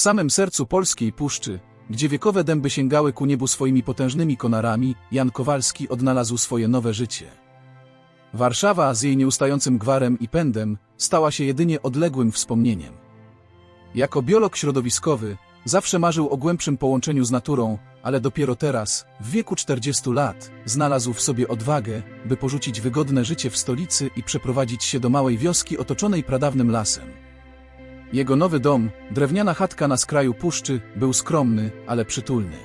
samym sercu polskiej puszczy, gdzie wiekowe dęby sięgały ku niebu swoimi potężnymi konarami, Jan Kowalski odnalazł swoje nowe życie. Warszawa z jej nieustającym gwarem i pędem stała się jedynie odległym wspomnieniem. Jako biolog środowiskowy zawsze marzył o głębszym połączeniu z naturą, ale dopiero teraz, w wieku 40 lat, znalazł w sobie odwagę, by porzucić wygodne życie w stolicy i przeprowadzić się do małej wioski otoczonej pradawnym lasem. Jego nowy dom, drewniana chatka na skraju puszczy, był skromny, ale przytulny.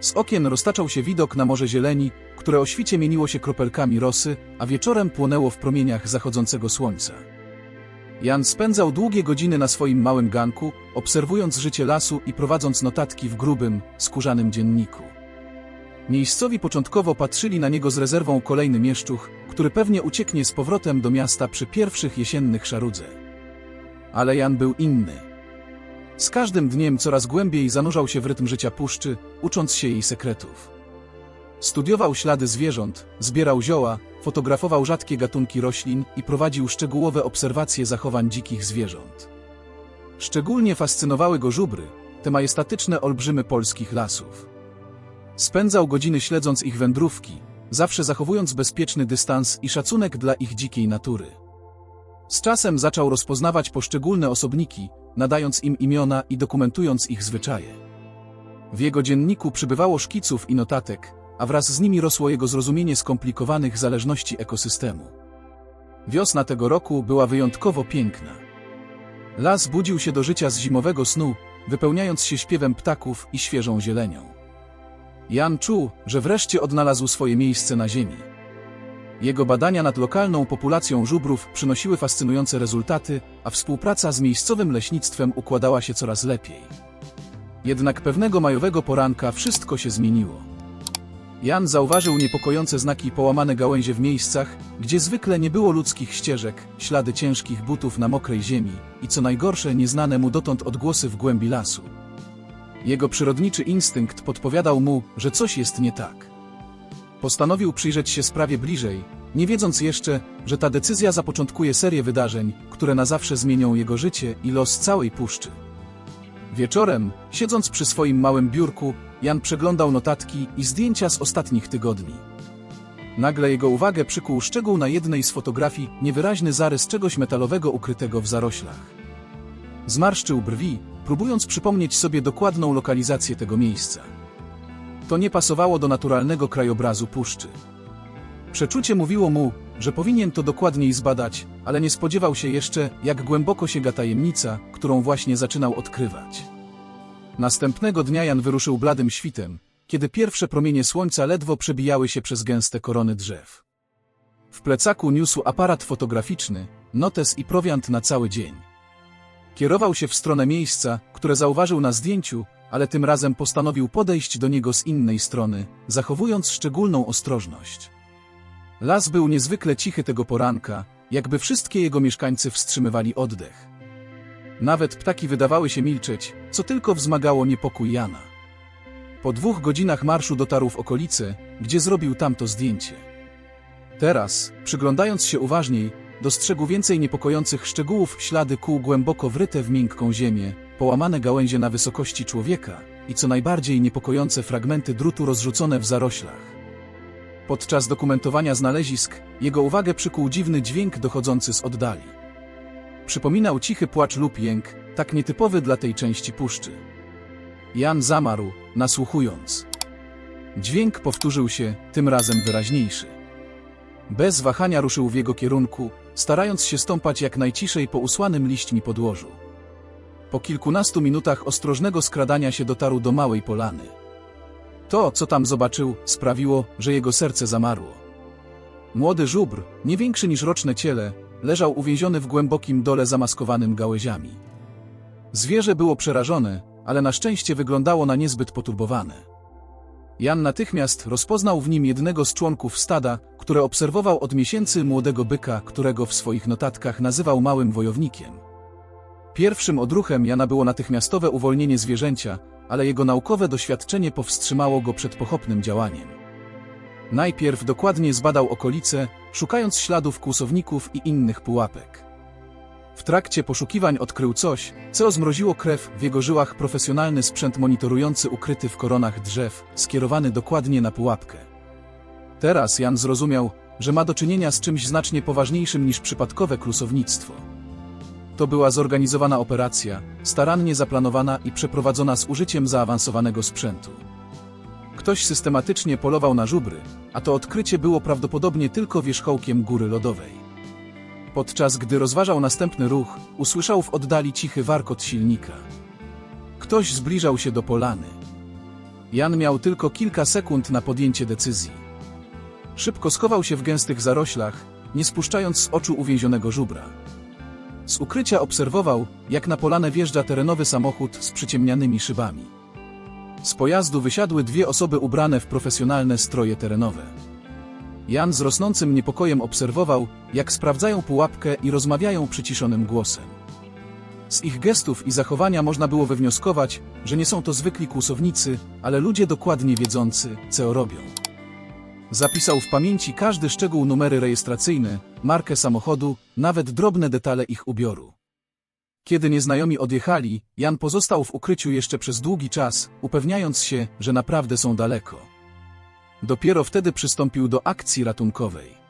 Z okien roztaczał się widok na morze zieleni, które o świcie mieniło się kropelkami rosy, a wieczorem płonęło w promieniach zachodzącego słońca. Jan spędzał długie godziny na swoim małym ganku, obserwując życie lasu i prowadząc notatki w grubym, skórzanym dzienniku. Miejscowi początkowo patrzyli na niego z rezerwą kolejny mieszczuch, który pewnie ucieknie z powrotem do miasta przy pierwszych jesiennych szarudze. Ale Jan był inny. Z każdym dniem coraz głębiej zanurzał się w rytm życia puszczy, ucząc się jej sekretów. Studiował ślady zwierząt, zbierał zioła, fotografował rzadkie gatunki roślin i prowadził szczegółowe obserwacje zachowań dzikich zwierząt. Szczególnie fascynowały go żubry, te majestatyczne olbrzymy polskich lasów. Spędzał godziny śledząc ich wędrówki, zawsze zachowując bezpieczny dystans i szacunek dla ich dzikiej natury. Z czasem zaczął rozpoznawać poszczególne osobniki, nadając im imiona i dokumentując ich zwyczaje. W jego dzienniku przybywało szkiców i notatek, a wraz z nimi rosło jego zrozumienie skomplikowanych zależności ekosystemu. Wiosna tego roku była wyjątkowo piękna. Las budził się do życia z zimowego snu, wypełniając się śpiewem ptaków i świeżą zielenią. Jan czuł, że wreszcie odnalazł swoje miejsce na ziemi. Jego badania nad lokalną populacją żubrów przynosiły fascynujące rezultaty, a współpraca z miejscowym leśnictwem układała się coraz lepiej. Jednak pewnego majowego poranka wszystko się zmieniło. Jan zauważył niepokojące znaki połamane gałęzie w miejscach, gdzie zwykle nie było ludzkich ścieżek, ślady ciężkich butów na mokrej ziemi i co najgorsze nieznane mu dotąd odgłosy w głębi lasu. Jego przyrodniczy instynkt podpowiadał mu, że coś jest nie tak. Postanowił przyjrzeć się sprawie bliżej, nie wiedząc jeszcze, że ta decyzja zapoczątkuje serię wydarzeń, które na zawsze zmienią jego życie i los całej puszczy. Wieczorem, siedząc przy swoim małym biurku, Jan przeglądał notatki i zdjęcia z ostatnich tygodni. Nagle jego uwagę przykuł szczegół na jednej z fotografii, niewyraźny zarys czegoś metalowego ukrytego w zaroślach. Zmarszczył brwi, próbując przypomnieć sobie dokładną lokalizację tego miejsca. To nie pasowało do naturalnego krajobrazu puszczy. Przeczucie mówiło mu, że powinien to dokładniej zbadać, ale nie spodziewał się jeszcze, jak głęboko sięga tajemnica, którą właśnie zaczynał odkrywać. Następnego dnia Jan wyruszył bladym świtem, kiedy pierwsze promienie słońca ledwo przebijały się przez gęste korony drzew. W plecaku niósł aparat fotograficzny, notes i prowiant na cały dzień. Kierował się w stronę miejsca, które zauważył na zdjęciu, ale tym razem postanowił podejść do niego z innej strony, zachowując szczególną ostrożność. Las był niezwykle cichy tego poranka, jakby wszystkie jego mieszkańcy wstrzymywali oddech. Nawet ptaki wydawały się milczeć, co tylko wzmagało niepokój Jana. Po dwóch godzinach marszu dotarł w okolice, gdzie zrobił tamto zdjęcie. Teraz, przyglądając się uważniej, dostrzegł więcej niepokojących szczegółów ślady kół głęboko wryte w miękką ziemię, połamane gałęzie na wysokości człowieka i co najbardziej niepokojące fragmenty drutu rozrzucone w zaroślach. Podczas dokumentowania znalezisk, jego uwagę przykuł dziwny dźwięk dochodzący z oddali. Przypominał cichy płacz lub jęk, tak nietypowy dla tej części puszczy. Jan zamarł, nasłuchując. Dźwięk powtórzył się, tym razem wyraźniejszy. Bez wahania ruszył w jego kierunku, starając się stąpać jak najciszej po usłanym liśćmi podłożu. Po kilkunastu minutach ostrożnego skradania się dotarł do małej polany. To, co tam zobaczył, sprawiło, że jego serce zamarło. Młody żubr, nie większy niż roczne ciele, leżał uwięziony w głębokim dole zamaskowanym gałęziami. Zwierzę było przerażone, ale na szczęście wyglądało na niezbyt poturbowane. Jan natychmiast rozpoznał w nim jednego z członków stada, które obserwował od miesięcy młodego byka, którego w swoich notatkach nazywał małym wojownikiem. Pierwszym odruchem Jana było natychmiastowe uwolnienie zwierzęcia, ale jego naukowe doświadczenie powstrzymało go przed pochopnym działaniem. Najpierw dokładnie zbadał okolice, szukając śladów kłusowników i innych pułapek. W trakcie poszukiwań odkrył coś, co zmroziło krew w jego żyłach profesjonalny sprzęt monitorujący ukryty w koronach drzew, skierowany dokładnie na pułapkę. Teraz Jan zrozumiał, że ma do czynienia z czymś znacznie poważniejszym niż przypadkowe klusownictwo. To była zorganizowana operacja, starannie zaplanowana i przeprowadzona z użyciem zaawansowanego sprzętu. Ktoś systematycznie polował na żubry, a to odkrycie było prawdopodobnie tylko wierzchołkiem góry lodowej. Podczas gdy rozważał następny ruch, usłyszał w oddali cichy warkot silnika. Ktoś zbliżał się do polany. Jan miał tylko kilka sekund na podjęcie decyzji. Szybko schował się w gęstych zaroślach, nie spuszczając z oczu uwięzionego żubra. Z ukrycia obserwował, jak na polanę wjeżdża terenowy samochód z przyciemnianymi szybami. Z pojazdu wysiadły dwie osoby ubrane w profesjonalne stroje terenowe. Jan z rosnącym niepokojem obserwował, jak sprawdzają pułapkę i rozmawiają przyciszonym głosem. Z ich gestów i zachowania można było wywnioskować, że nie są to zwykli kłusownicy, ale ludzie dokładnie wiedzący, co robią. Zapisał w pamięci każdy szczegół numery rejestracyjne, markę samochodu, nawet drobne detale ich ubioru. Kiedy nieznajomi odjechali, Jan pozostał w ukryciu jeszcze przez długi czas, upewniając się, że naprawdę są daleko. Dopiero wtedy przystąpił do akcji ratunkowej.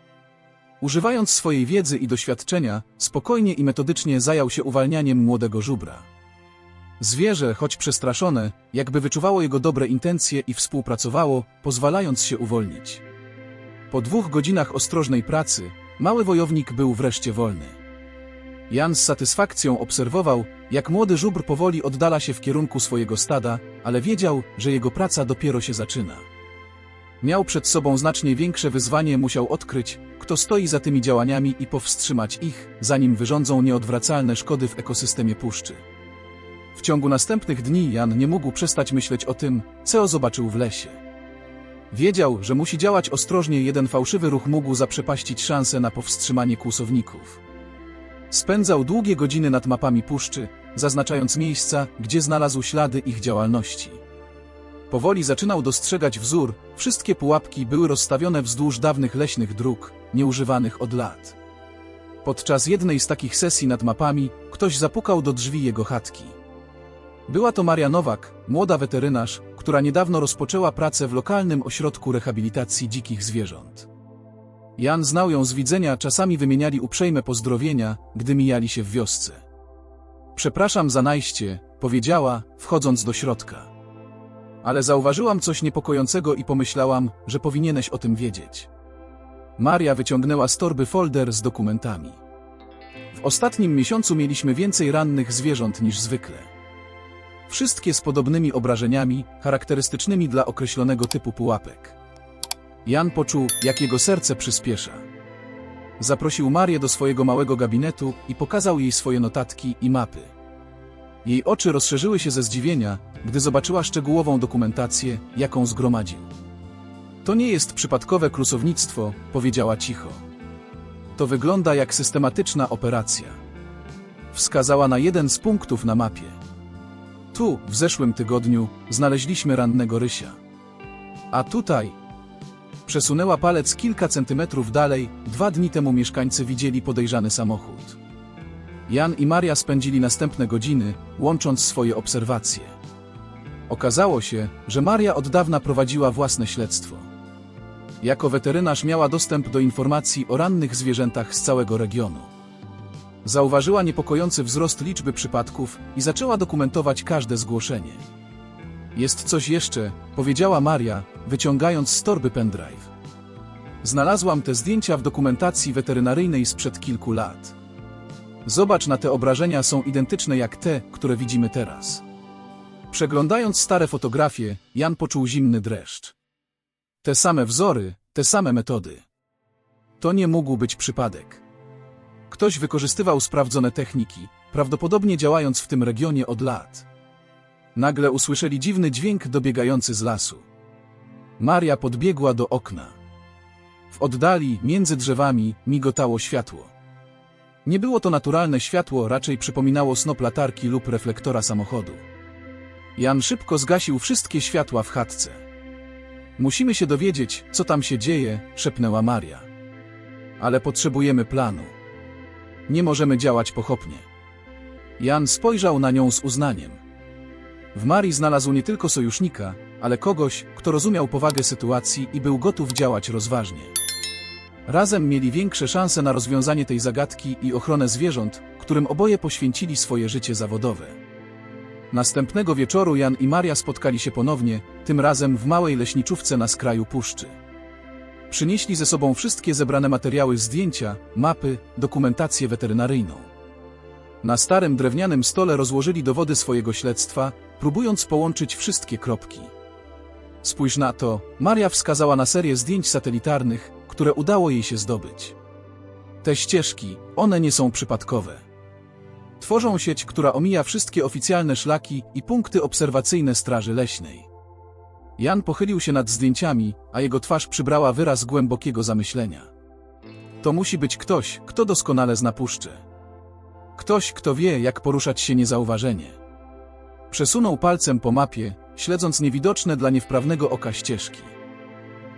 Używając swojej wiedzy i doświadczenia, spokojnie i metodycznie zajął się uwalnianiem młodego żubra. Zwierzę, choć przestraszone, jakby wyczuwało jego dobre intencje i współpracowało, pozwalając się uwolnić. Po dwóch godzinach ostrożnej pracy, mały wojownik był wreszcie wolny. Jan z satysfakcją obserwował, jak młody żubr powoli oddala się w kierunku swojego stada, ale wiedział, że jego praca dopiero się zaczyna. Miał przed sobą znacznie większe wyzwanie, musiał odkryć, kto stoi za tymi działaniami i powstrzymać ich, zanim wyrządzą nieodwracalne szkody w ekosystemie puszczy. W ciągu następnych dni Jan nie mógł przestać myśleć o tym, co zobaczył w lesie. Wiedział, że musi działać ostrożnie, jeden fałszywy ruch mógł zaprzepaścić szansę na powstrzymanie kłusowników. Spędzał długie godziny nad mapami puszczy, zaznaczając miejsca, gdzie znalazł ślady ich działalności. Powoli zaczynał dostrzegać wzór, wszystkie pułapki były rozstawione wzdłuż dawnych leśnych dróg, nieużywanych od lat. Podczas jednej z takich sesji nad mapami, ktoś zapukał do drzwi jego chatki. Była to Maria Nowak, młoda weterynarz, która niedawno rozpoczęła pracę w lokalnym ośrodku rehabilitacji dzikich zwierząt. Jan znał ją z widzenia, czasami wymieniali uprzejme pozdrowienia, gdy mijali się w wiosce. Przepraszam za najście, powiedziała, wchodząc do środka. Ale zauważyłam coś niepokojącego i pomyślałam, że powinieneś o tym wiedzieć. Maria wyciągnęła z torby folder z dokumentami. W ostatnim miesiącu mieliśmy więcej rannych zwierząt niż zwykle. Wszystkie z podobnymi obrażeniami, charakterystycznymi dla określonego typu pułapek. Jan poczuł, jak jego serce przyspiesza. Zaprosił Marię do swojego małego gabinetu i pokazał jej swoje notatki i mapy. Jej oczy rozszerzyły się ze zdziwienia, gdy zobaczyła szczegółową dokumentację, jaką zgromadził. To nie jest przypadkowe klusownictwo, powiedziała cicho. To wygląda jak systematyczna operacja. Wskazała na jeden z punktów na mapie. Tu, w zeszłym tygodniu, znaleźliśmy rannego rysia. A tutaj... Przesunęła palec kilka centymetrów dalej, dwa dni temu mieszkańcy widzieli podejrzany samochód. Jan i Maria spędzili następne godziny, łącząc swoje obserwacje. Okazało się, że Maria od dawna prowadziła własne śledztwo. Jako weterynarz miała dostęp do informacji o rannych zwierzętach z całego regionu. Zauważyła niepokojący wzrost liczby przypadków i zaczęła dokumentować każde zgłoszenie. Jest coś jeszcze, powiedziała Maria, wyciągając z torby pendrive. Znalazłam te zdjęcia w dokumentacji weterynaryjnej sprzed kilku lat. Zobacz na te obrażenia są identyczne jak te, które widzimy teraz. Przeglądając stare fotografie, Jan poczuł zimny dreszcz. Te same wzory, te same metody. To nie mógł być przypadek. Ktoś wykorzystywał sprawdzone techniki, prawdopodobnie działając w tym regionie od lat. Nagle usłyszeli dziwny dźwięk dobiegający z lasu. Maria podbiegła do okna. W oddali, między drzewami, migotało światło. Nie było to naturalne światło, raczej przypominało snop latarki lub reflektora samochodu. Jan szybko zgasił wszystkie światła w chatce. Musimy się dowiedzieć, co tam się dzieje, szepnęła Maria. Ale potrzebujemy planu. Nie możemy działać pochopnie. Jan spojrzał na nią z uznaniem. W Marii znalazł nie tylko sojusznika, ale kogoś, kto rozumiał powagę sytuacji i był gotów działać rozważnie. Razem mieli większe szanse na rozwiązanie tej zagadki i ochronę zwierząt, którym oboje poświęcili swoje życie zawodowe. Następnego wieczoru Jan i Maria spotkali się ponownie, tym razem w małej leśniczówce na skraju puszczy. Przynieśli ze sobą wszystkie zebrane materiały zdjęcia, mapy, dokumentację weterynaryjną. Na starym drewnianym stole rozłożyli dowody swojego śledztwa, próbując połączyć wszystkie kropki. Spójrz na to, Maria wskazała na serię zdjęć satelitarnych, które udało jej się zdobyć. Te ścieżki, one nie są przypadkowe. Tworzą sieć, która omija wszystkie oficjalne szlaki i punkty obserwacyjne Straży Leśnej. Jan pochylił się nad zdjęciami, a jego twarz przybrała wyraz głębokiego zamyślenia. To musi być ktoś, kto doskonale zna puszczę. Ktoś, kto wie, jak poruszać się niezauważenie. Przesunął palcem po mapie, śledząc niewidoczne dla niewprawnego oka ścieżki.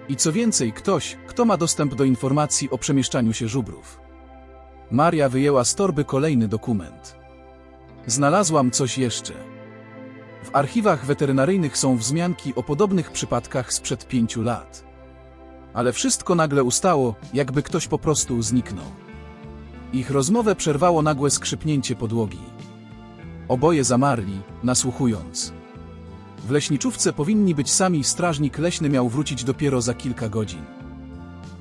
I co więcej, ktoś, kto ma dostęp do informacji o przemieszczaniu się żubrów. Maria wyjęła z torby kolejny dokument. Znalazłam coś jeszcze. W archiwach weterynaryjnych są wzmianki o podobnych przypadkach sprzed pięciu lat. Ale wszystko nagle ustało, jakby ktoś po prostu zniknął. Ich rozmowę przerwało nagłe skrzypnięcie podłogi. Oboje zamarli, nasłuchując. W leśniczówce powinni być sami, strażnik leśny miał wrócić dopiero za kilka godzin.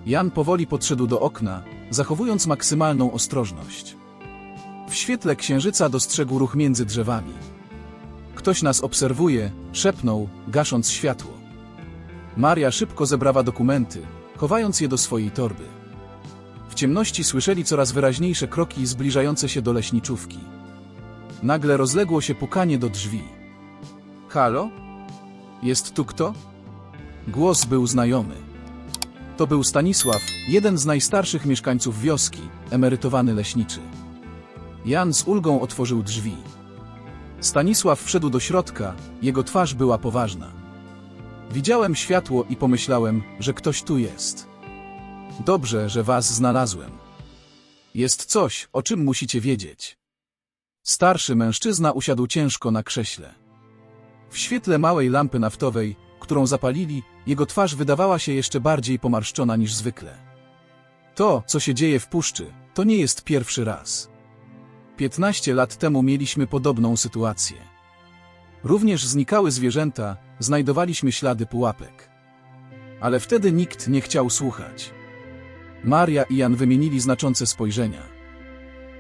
Jan powoli podszedł do okna, zachowując maksymalną ostrożność. W świetle księżyca dostrzegł ruch między drzewami. Ktoś nas obserwuje, szepnął, gasząc światło. Maria szybko zebrała dokumenty, chowając je do swojej torby. W ciemności słyszeli coraz wyraźniejsze kroki zbliżające się do leśniczówki. Nagle rozległo się pukanie do drzwi. Halo? Jest tu kto? Głos był znajomy. To był Stanisław, jeden z najstarszych mieszkańców wioski, emerytowany leśniczy. Jan z ulgą otworzył drzwi. Stanisław wszedł do środka, jego twarz była poważna. Widziałem światło i pomyślałem, że ktoś tu jest. Dobrze, że was znalazłem. Jest coś, o czym musicie wiedzieć. Starszy mężczyzna usiadł ciężko na krześle. W świetle małej lampy naftowej, którą zapalili, jego twarz wydawała się jeszcze bardziej pomarszczona niż zwykle. To, co się dzieje w puszczy, to nie jest pierwszy raz. 15 lat temu mieliśmy podobną sytuację. Również znikały zwierzęta, znajdowaliśmy ślady pułapek. Ale wtedy nikt nie chciał słuchać. Maria i Jan wymienili znaczące spojrzenia.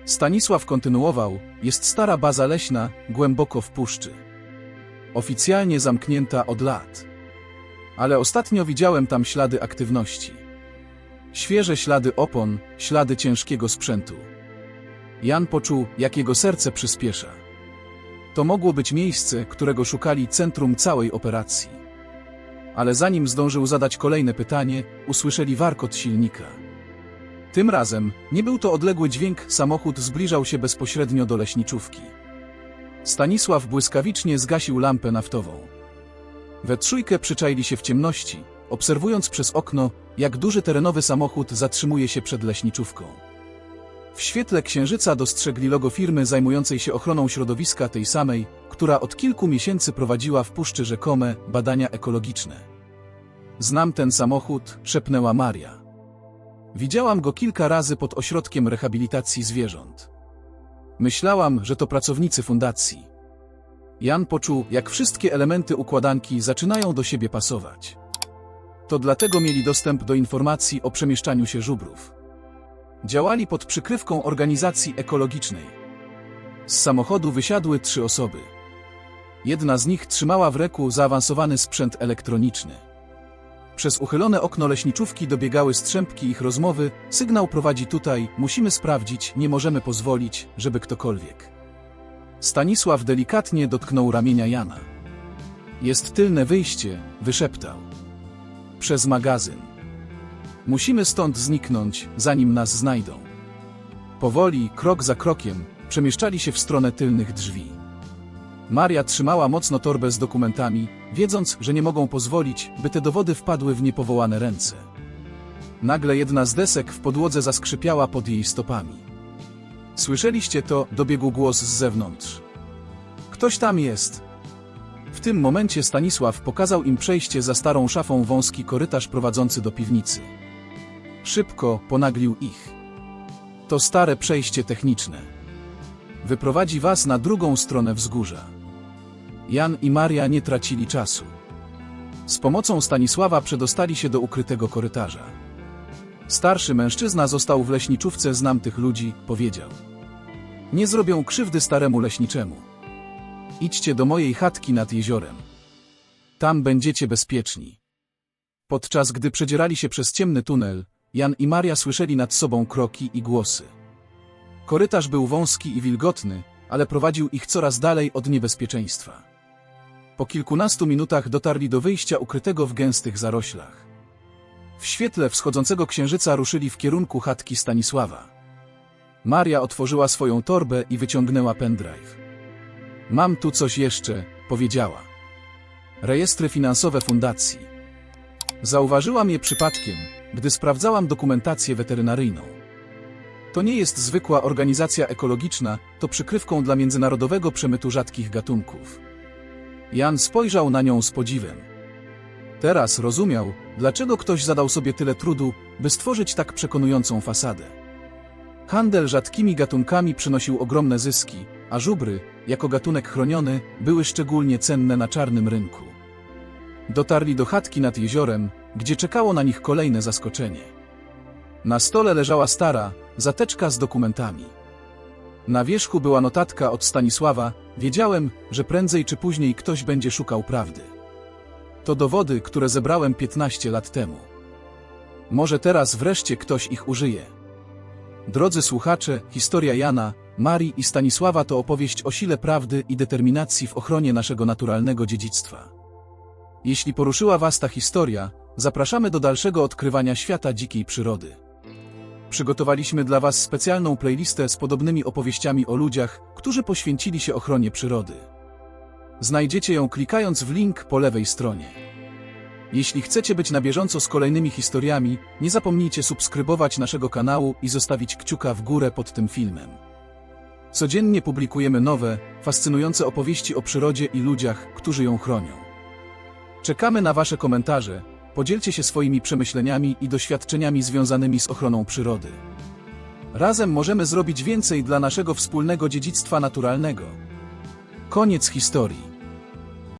Stanisław kontynuował, jest stara baza leśna, głęboko w puszczy. Oficjalnie zamknięta od lat. Ale ostatnio widziałem tam ślady aktywności. Świeże ślady opon, ślady ciężkiego sprzętu. Jan poczuł, jak jego serce przyspiesza. To mogło być miejsce, którego szukali centrum całej operacji. Ale zanim zdążył zadać kolejne pytanie, usłyszeli warkot silnika. Tym razem nie był to odległy dźwięk, samochód zbliżał się bezpośrednio do leśniczówki. Stanisław błyskawicznie zgasił lampę naftową. We trójkę przyczaili się w ciemności, obserwując przez okno, jak duży terenowy samochód zatrzymuje się przed leśniczówką. W świetle księżyca dostrzegli logo firmy zajmującej się ochroną środowiska tej samej, która od kilku miesięcy prowadziła w puszczy rzekome badania ekologiczne. Znam ten samochód, szepnęła Maria. Widziałam go kilka razy pod ośrodkiem rehabilitacji zwierząt. Myślałam, że to pracownicy fundacji. Jan poczuł, jak wszystkie elementy układanki zaczynają do siebie pasować. To dlatego mieli dostęp do informacji o przemieszczaniu się żubrów. Działali pod przykrywką organizacji ekologicznej. Z samochodu wysiadły trzy osoby. Jedna z nich trzymała w ręku zaawansowany sprzęt elektroniczny. Przez uchylone okno leśniczówki dobiegały strzępki ich rozmowy. Sygnał prowadzi tutaj, musimy sprawdzić, nie możemy pozwolić, żeby ktokolwiek. Stanisław delikatnie dotknął ramienia Jana. Jest tylne wyjście, wyszeptał. Przez magazyn. Musimy stąd zniknąć, zanim nas znajdą. Powoli, krok za krokiem, przemieszczali się w stronę tylnych drzwi. Maria trzymała mocno torbę z dokumentami, wiedząc, że nie mogą pozwolić, by te dowody wpadły w niepowołane ręce. Nagle jedna z desek w podłodze zaskrzypiała pod jej stopami. Słyszeliście to, dobiegł głos z zewnątrz. Ktoś tam jest. W tym momencie Stanisław pokazał im przejście za starą szafą wąski korytarz prowadzący do piwnicy. Szybko ponaglił ich. To stare przejście techniczne. Wyprowadzi was na drugą stronę wzgórza. Jan i Maria nie tracili czasu. Z pomocą Stanisława przedostali się do ukrytego korytarza. Starszy mężczyzna został w leśniczówce znam tych ludzi, powiedział. Nie zrobią krzywdy staremu leśniczemu. Idźcie do mojej chatki nad jeziorem. Tam będziecie bezpieczni. Podczas gdy przedzierali się przez ciemny tunel, Jan i Maria słyszeli nad sobą kroki i głosy. Korytarz był wąski i wilgotny, ale prowadził ich coraz dalej od niebezpieczeństwa. Po kilkunastu minutach dotarli do wyjścia ukrytego w gęstych zaroślach. W świetle wschodzącego księżyca ruszyli w kierunku chatki Stanisława. Maria otworzyła swoją torbę i wyciągnęła pendrive. Mam tu coś jeszcze, powiedziała. Rejestry finansowe fundacji. Zauważyłam je przypadkiem, gdy sprawdzałam dokumentację weterynaryjną. To nie jest zwykła organizacja ekologiczna, to przykrywką dla międzynarodowego przemytu rzadkich gatunków. Jan spojrzał na nią z podziwem. Teraz rozumiał, dlaczego ktoś zadał sobie tyle trudu, by stworzyć tak przekonującą fasadę. Handel rzadkimi gatunkami przynosił ogromne zyski, a żubry, jako gatunek chroniony, były szczególnie cenne na czarnym rynku. Dotarli do chatki nad jeziorem, gdzie czekało na nich kolejne zaskoczenie. Na stole leżała stara, zateczka z dokumentami. Na wierzchu była notatka od Stanisława, wiedziałem, że prędzej czy później ktoś będzie szukał prawdy. To dowody, które zebrałem 15 lat temu. Może teraz wreszcie ktoś ich użyje. Drodzy słuchacze, historia Jana, Marii i Stanisława to opowieść o sile prawdy i determinacji w ochronie naszego naturalnego dziedzictwa. Jeśli poruszyła Was ta historia, zapraszamy do dalszego odkrywania świata dzikiej przyrody. Przygotowaliśmy dla Was specjalną playlistę z podobnymi opowieściami o ludziach, którzy poświęcili się ochronie przyrody. Znajdziecie ją klikając w link po lewej stronie. Jeśli chcecie być na bieżąco z kolejnymi historiami, nie zapomnijcie subskrybować naszego kanału i zostawić kciuka w górę pod tym filmem. Codziennie publikujemy nowe, fascynujące opowieści o przyrodzie i ludziach, którzy ją chronią. Czekamy na Wasze komentarze, podzielcie się swoimi przemyśleniami i doświadczeniami związanymi z ochroną przyrody. Razem możemy zrobić więcej dla naszego wspólnego dziedzictwa naturalnego. Koniec historii.